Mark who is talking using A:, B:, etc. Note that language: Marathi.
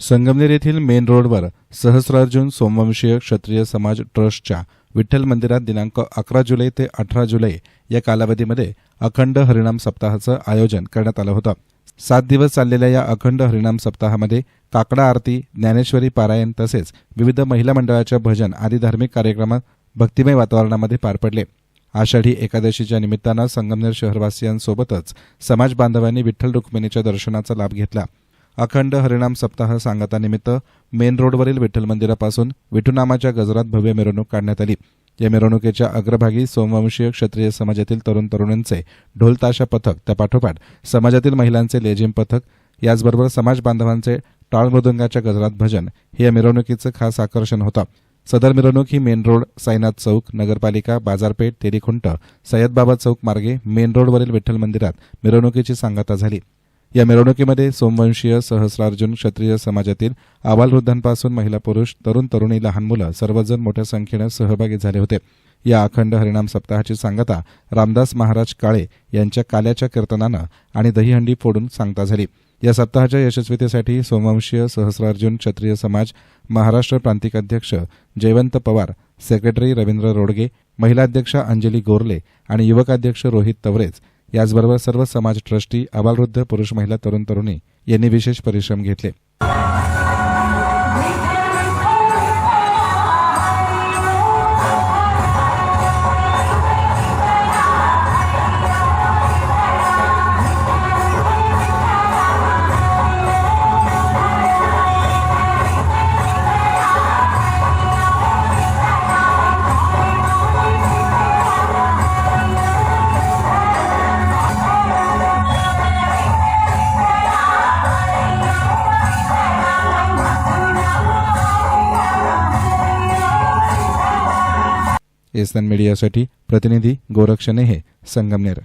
A: संगमनेर येथील मेन रोडवर सहस्रार्जुन सोमवंशीय क्षत्रिय समाज ट्रस्टच्या विठ्ठल मंदिरात दिनांक अकरा जुलै ते अठरा जुलै या कालावधीमध्ये अखंड हरिणाम सप्ताहाचं आयोजन करण्यात आलं होतं. सात दिवस चाललेल्या या अखंड हरिणाम सप्ताहामध्ये काकडा आरती ज्ञानेश्वरी पारायण तसेच विविध महिला मंडळाच्या भजन आदी धार्मिक कार्यक्रम भक्तिमय वातावरणामध्ये पार पडले. आषाढी एकादशीच्या निमित्तानं संगमनेर शहरवासियांसोबतच समाज बांधवांनी विठ्ठल रुक्मिणीच्या दर्शनाचा लाभ घेतला. अखंड हरिणाम सप्ताह सांगतानिमित्त मेन रोडवरील विठ्ठल मंदिरापासून विठुनामाच्या गजरात भव्य मिरवणूक काढण्यात आली. या मिरवणुकीच्या अग्रभागी सोमवंशीय क्षत्रिय समाजातील तरुण तरुणींचे ढोलताशा पथक त्यापाठोपाठ समाजातील महिलांचे लेझिम पथक याचबरोबर समाज बांधवांचे टाळमृदुंगाच्या गजरात भजन हे या मिरवणुकीचं खास आकर्षण होतं. सदर मिरवणूक ही मेन रोड साईनाथ चौक नगरपालिका बाजारपेठ तेरीखुंट सय्यदबाबा चौक मार्गे मेन रोडवरील विठ्ठल मंदिरात मिरवणुकीची सांगता झाली. या मिरवणुकीमध्ये सोमवंशीय सहस्रार्जुन क्षत्रिय समाजातील आबालवृद्धांपासून महिला पुरुष तरुण तरुणी लहान मुलं सर्वजण मोठ्या संख्येनं सहभागी झाले होते. या अखंड हरिणाम सप्ताहाची सांगता रामदास महाराज काळे यांच्या काल्याच्या कीर्तनानं आणि दहीहंडी फोडून सांगता झाली. या सप्ताहाच्या यशस्वीतेसाठी सोमवंशीय सहस्रार्जुन क्षत्रिय समाज महाराष्ट्र प्रांतिक अध्यक्ष जयवंत पवार सेक्रेटरी रवींद्र रोडगे महिला अध्यक्षा अंजली गोरले आणि युवकाध्यक्ष रोहित तवरेज याचबरोबर सर्व समाज ट्रस्टी आबालवृद्ध पुरुष महिला तरुण तरुणी यांनी विशेष परिश्रम घेतले. एस एन मीडियासाठी प्रतिनिधी गोरक्षणे हे संगमनेर